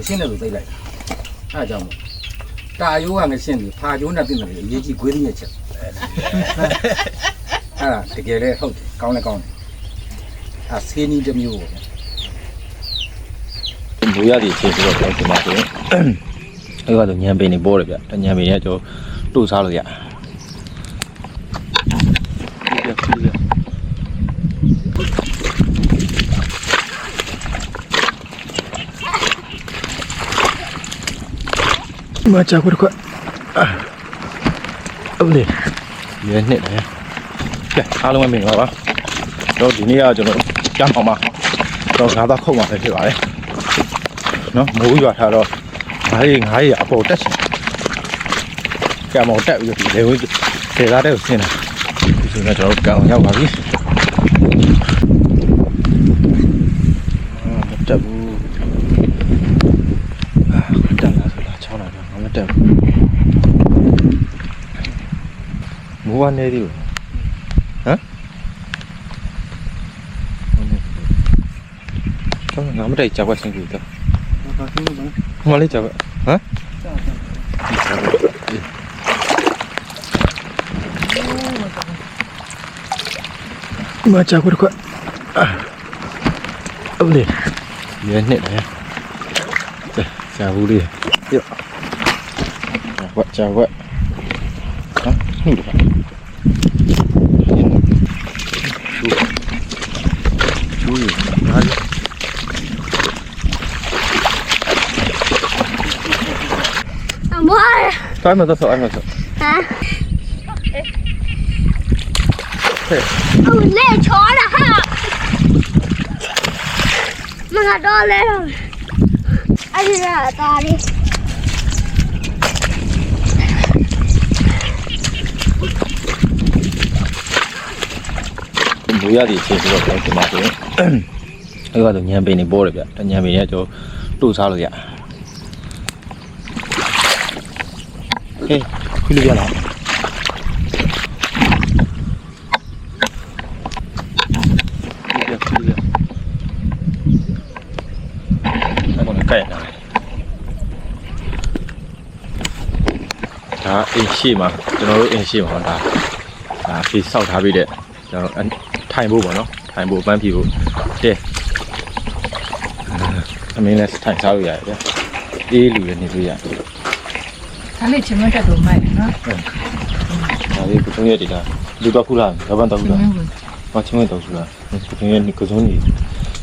မရှင်းတဲ့လူသိလိုက်တာအဲအကြောင်းမို့တာယိုးကငရှင်းပြီဖာယိုးနဲ့ပြင်တယ်အရေးကြီးဂွေးရင်းရဲ့ချက်အဲ့ဒါတကယ်လည်းဟုတ်တယ်ကောင်းလည်းကောင်းတယ်အဲဆေးနီးတစ်မျိုးပေါ့မူရသည်ချင်းဆိုတော့ကျွန်တော်ဒီမှာဆိုရင်အဲ့ကတော့ညံပင်နေပေါ်တယ်ဗျတညံပင်ရဲ့ကျွန်တော်တို့စားလို့ရပြပြ ပြမချခွတ်ခွတ်အဲ့လေရဲနှစ်တယ်ကဲအားလုံးမင်္ဂလာပါတော့ဒီနေ့ကကျွန်တော်ကြမ်းအောင်ပါတော့ငါးသားခုတ်မှာပဲဖြစ်ပါတယ်နော်မိုးရွာထားတော့ငါးရီငါးရီအပေါ်တက်ချင်ကံမောင်တက်ပြီးတော့ဒီလေဝေးဒေသားတဲ့ကိုဆင်းတာဒီဆိုတော့ကျွန်တော်တို့ကံအောင်ရောက်ပါပြီအာမတက်ဘူးအာတက်လာဆိုလာချောင်းလာ တော့ငါမတက်ဘူးမိုးကနေသေးဘူးဟမ်ဟိုနေငါမတိုက်ကြောက်ွက်ဆင်းကြည့်တော့ဟိုလေးကြောက်ဟမ်မကြောက်ခွတ်ခွတ်အဲ့လေရဲနှစ်တယ်ဆာဘူးလေးရောဝတ်ကြောက်ဝတ် ဟမ်ဟိုပါရှူရှူဟာအမွားသွားမတော့ဆောအဲ့မဆောဟမ်အိုးလေချောတာဟာမကတော့လဲအဲ့ဒီရာတာလေး မူရသည်ချင်းဆိုတော့ကျွန်တော်ဒီမှာဆိုရင်အဲ့ကတော့ညံပင်နေပေါ်တယ်ဗျတညံပင်ရဲ့ကျွန်တော်တို့စားလို့ရဟေးခွလို့ရလားပြပြပြအဲ့ကောင်ကဲ့လာဒါအင်းရှိမှာကျွန်တော်တို့အင်းရှိမှာဒါဒါဖေးစောက်ထားပြီးတဲ့ကျွန်တော် ထိုင်ဖို့ပေါ့နော်ထိုင်ဖို့ပန်းဖြီဖို့တဲ့အမင်းလည်းထိုင်စားလို့ရတယ်ဗျအေးလူလည်းနေလို့ရတယ်ဒါလေးချင်မတက်တော့မိုက်နော်ဒါလေးကုထုံးရဲ့ဒီလားလူတော့ခုလားရပန်တော့ခုလားမင်းဘူးမချင်းမတော့ခုလားကုထုံးရဲ့ကစုံးကြီး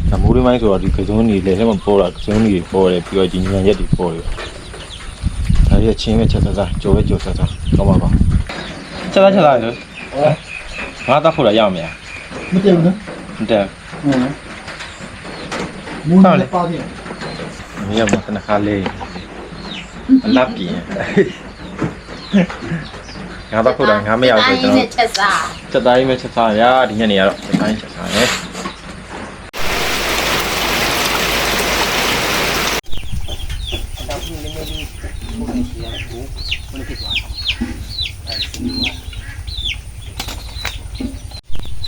ဒါမိုးရမိုင်းဆိုတော့ဒီကစုံးကြီးလေထဲမှာပေါ်တာကစုံးကြီးပေါ်တယ်ပြီးတော့ဒီညံရက်တွေပေါ်တယ်ဒါလေးချင်းမဲ့ချက်သားသားကြော်ပဲကြော်သားသားကောင်းပါပါချက်သားချက်သားလေငါတော့ခုလားရအောင် မလားမတည့်ဘူးနော်မတက်ဟုတ်မူးနေပါပြန်မင်းကမတနခါလေးအလပ်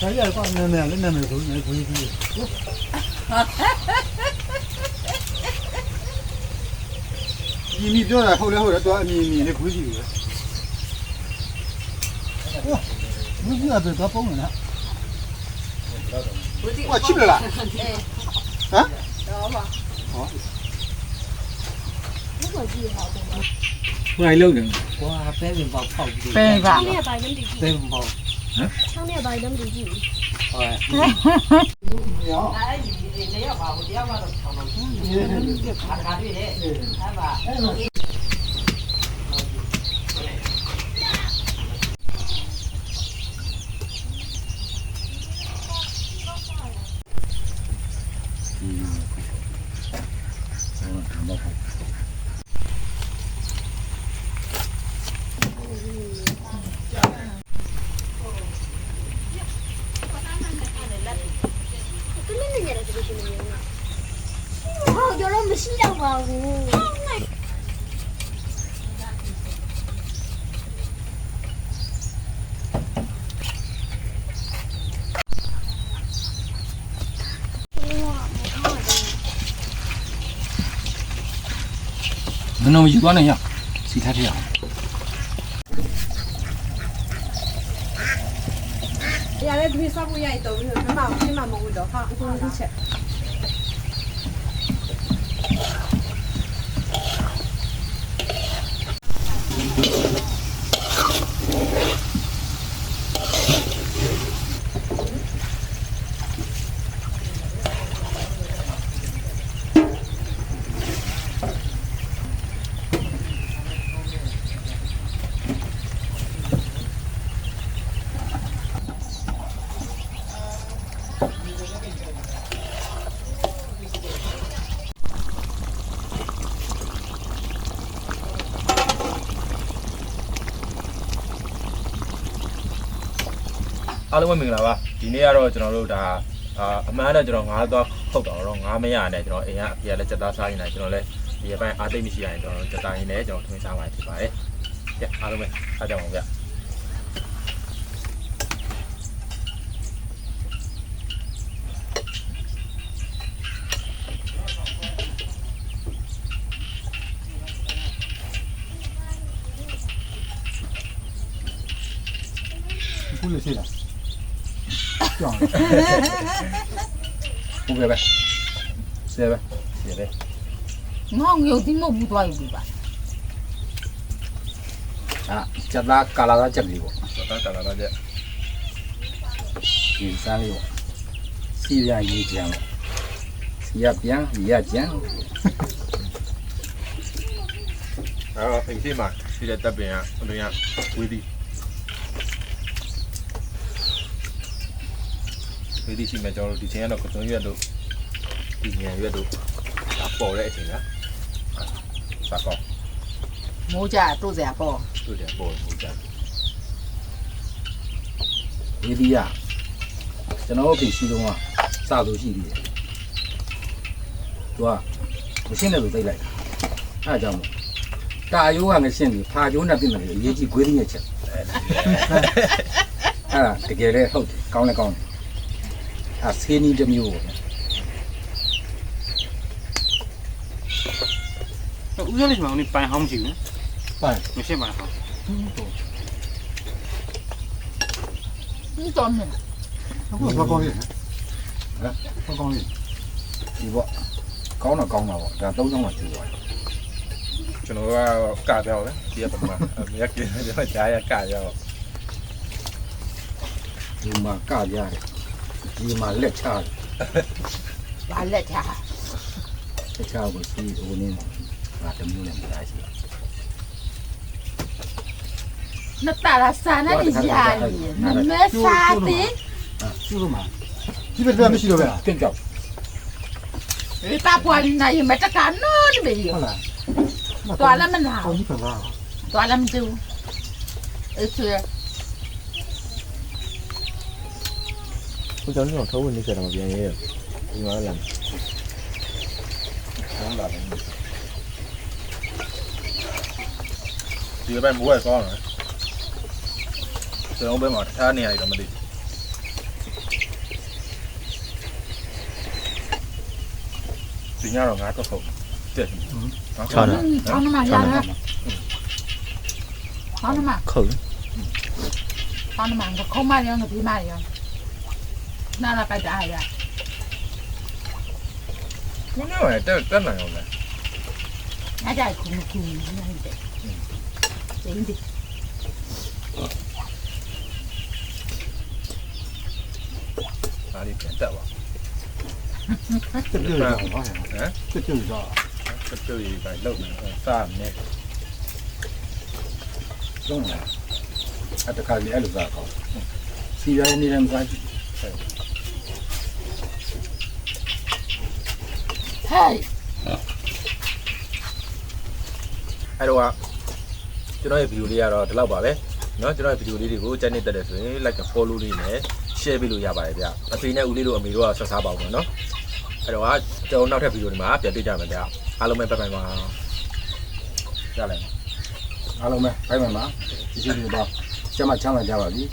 ဆိုင်ရကနာမည်လည်းနာမည်ဆိုနေခွေးကြီးဒီမိပြောတာဟုတ်လဲဟုတ်တယ်တော့အမြင်မြင်လေးခွေးကြီးပဲဟောမင်းကတော့တော့ပုံနေလားဟောချစ်လားဟမ်မိုင်လုံးတယ်ပဲပါ ချောင်းနဲ့ဘာလဲမသိဘူးဟုတ်ကဲ့အဲ့ဒီတယောက်ပါဘူးတယောက်ကတော့ချောင်းလို့ခါခါတွေ့တယ်အဲ့မှာ မရှိတော့ပါဘူးနုံယူသွားနိုင်ရစီထားထရအောင်။ရရဲဒီစားဖို့ရရတော့ဘယ်မှာမှမဟုတ်တော့ဟာအခုခုချက်။ အားလုံးပဲမင်္ဂလာပါဒီနေ့ကတော့ကျွန်တော်တို့ဒါအာအမှန်တော့ကျွန်တော်ငါးသွားခုတ်တော့တော့ငါးမရနဲ့ကျွန်တော်အိမ်ကအဖေကလည်းစက်သားစားနေတာကျွန်တော်လည်းဒီအပိုင်းအားသိမရှိရရင်ကျွန်တော်စက်သားရင်းနဲ့ကျွန်တော်ထွင်းစားမှာဖြစ်ပါတယ်ကြည့်အားလုံးပဲအားကြောင်ပါဗျခုလေးရှိလား ကြောင်ဟုတ်ကဲ့ပဲဆဲပဲဒီလေငေါငရုတ်တိမဟုတ်ဘူးသွားယူပြီပါအာချက်သားကာလာသားချက်လေးပေါ့စက်သားတာလာကြဒီစားလေးပေါ့စီရရေးကြံပေါ့စီရပြန်ရကြံအဲ့တော့အိမ်ရှိမှာရှိတဲ့တပ်ပင်ကအပြင်ကဝေးသည် ဝေးသည်ရှိမှကျွန်တော်တို့ဒီချိန်ကတော့ကစုံရွက်တို့ဒီညံရွက်တို့ဒါပေါ်တဲ့အချိန်ကစကောမိုးကြတို့စရာပေါ့တို့တယ်ပေါ်လို့ကြာဝေဒီယကျွန်တော်တို့ပြင်ရှိတော့ကစလို့ရှိသေးတယ်သူကမရှင်းတဲ့လိုသိလိုက်တာအဲဒါကြောင့်မို့တာယိုးကငရှင်းပြီးဖာကျိုးနဲ့ပြင်တယ်အရေးကြီးဂွေးရင်းချက်အဲဒါတကယ်လည်းဟုတ်တယ်ကောင်းလည်းကောင်းတယ် အဲဆေးနီးတစ်မျိုးပေါ့ဦးရလေးမှာဦးပိုင်ဟောင်းမရှိဘူးပိုင်မရှိပါဘူးဒီတော့မြင်အခုဘာကောင်းလေးဟမ်ဘာကောင်းလေးဒီပေါ့ကောင်းတော့ကောင်းတာပေါ့ဒါသုံးဆုံးမှကျူသွားတယ်ကျွန်တော်ကကပြောတယ်ဒီကပမာအမေကကျကျွန်တော်ကြားရကပြောဒီမှာကကြရတယ် ဒီမှာလက်ချတယ်ဘာလက်ချာလက်ချကိုစီဟိုနေမှာဒါတမျိုးနဲ့မလာရှိဘူးနှစ်တာလာစာနဲ့ဒီရာကြီးမမဲစာတဲ့ကျူလို့မှာဒီဘက်ကမရှိတော့ဗျာတင့်ကြောက်ဒီပါပွားနေရမ கொஞ்சம் சவுண்ட் நிற்கிற நம்ம அப்படியே இங்கே வரலாம் Chưa bên bố này con rồi chơi ông bên mỏi thá này rồi mà đi Chỉ nhau rồi ngã có khổ Tiền Cho nữa Cho nó mà ra nữa Cho nó mà Khử Cho nó mà không mà nhau người đi mà nhau ကောင်းတယ်ကျွန်တော်ဘက်မှာထားနေရတယ်တော့မသိဒီညတော့ငါတော့ခုတ်တက်ငါချောင်းချောင်းမှာရတာချောင်းမှာခုတ်ချောင်းမှာခုံးမရငါပြီးမရနာလာပိုက်တာရခုနကတက်တက်နိုင်အောင်လဲငါကြိုက်ခုမခုနေတယ်တဲ့င်းဒီဒါလေးပြန်တက်ပါတက်ပြုတ်ရအောင်ပါဟမ်တက်ပြုတ်ရအောင်တက်ပြုတ်ရေးပဲလုံနေစားနေလုံးလာအတခါလေးအဲ့လိုစားကောင်းစီရနေတယ်မစားကြ ဟဲ့ အဲ့တော့ကျွန်တော်ရဲ့ဗီဒီယိုလေးကတော့ဒီလောက်ပါပဲเนาะကျွန်တော်ရဲ့ဗီဒီယိုလေးတွေကိုကြိုက်နေတတ်တယ်ဆိုရင် like follow လေးနဲ့ share ပေးလို့ရပါတယ်ဗျအဖေနဲ့ဦးလေးတို့အမေတို့ကဆက်စားပါအောင်เนาะအဲ့တော့ကျွန်တော်နောက်ထပ်ဗီဒီယိုဒီမှာပြန်တွေ့ကြမယ်ဗျအားလုံးပဲပတ်ပတ်ပါရလိုက် အားလုံးပဲဖိုင်မှန်ပါဒီစီဒီတော့ကျမချမ်းသာကြပါပြီ